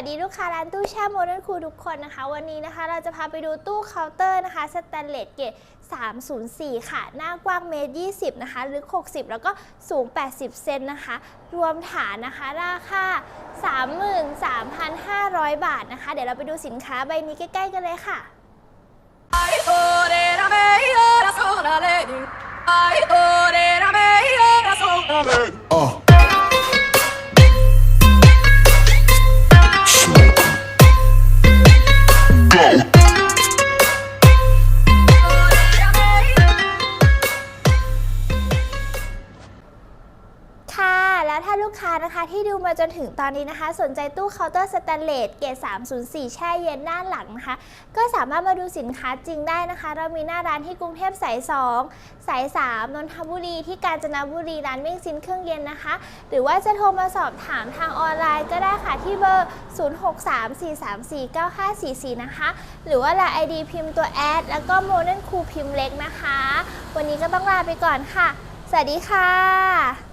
วัสดีลูกค้าร้านตู้แช่โมเดิร์นคูทุกคนนะคะ วันนี้นะคะเราจะพาไปดูตู้เคาน์เตอร์นะคะสแตนเลสเกรด304 ค่ะ หน้ากว้างเมตร 20 นะคะ ลึก 60 แล้วก็สูง 80 เซนนะคะ รวมฐานนะคะ ราคา 33,500 บาทนะคะ เดี๋ยวเราไปดูสินค้าใบนี้ใกล้ ๆ กันเลยค่ะ Ai, แล้วถ้าลูกค้านะคะที่ดูมาจนถึงตอนนี้นะคะ สนใจตู้เคาน์เตอร์สแตนเลสเกรด304 แช่เย็นด้านหลังนะคะ ก็สามารถมาดูสินค้าจริงได้นะคะ เรามีหน้าร้านที่กรุงเทพสาย 2 สาย 3 นนทบุรี ที่กาญจนบุรีร้านเม่งซินเครื่องเย็นนะคะ หรือว่าจะโทรมาสอบถามทางออนไลน์ก็ได้ค่ะที่เบอร์ 0634349544 นะคะ หรือว่าลา ID พิมพ์ตัวแอดแล้วก็โมเดิร์นคูพิมพ์เล็กนะคะ วันนี้ก็ต้องลาไปก่อนค่ะ สวัสดีค่ะ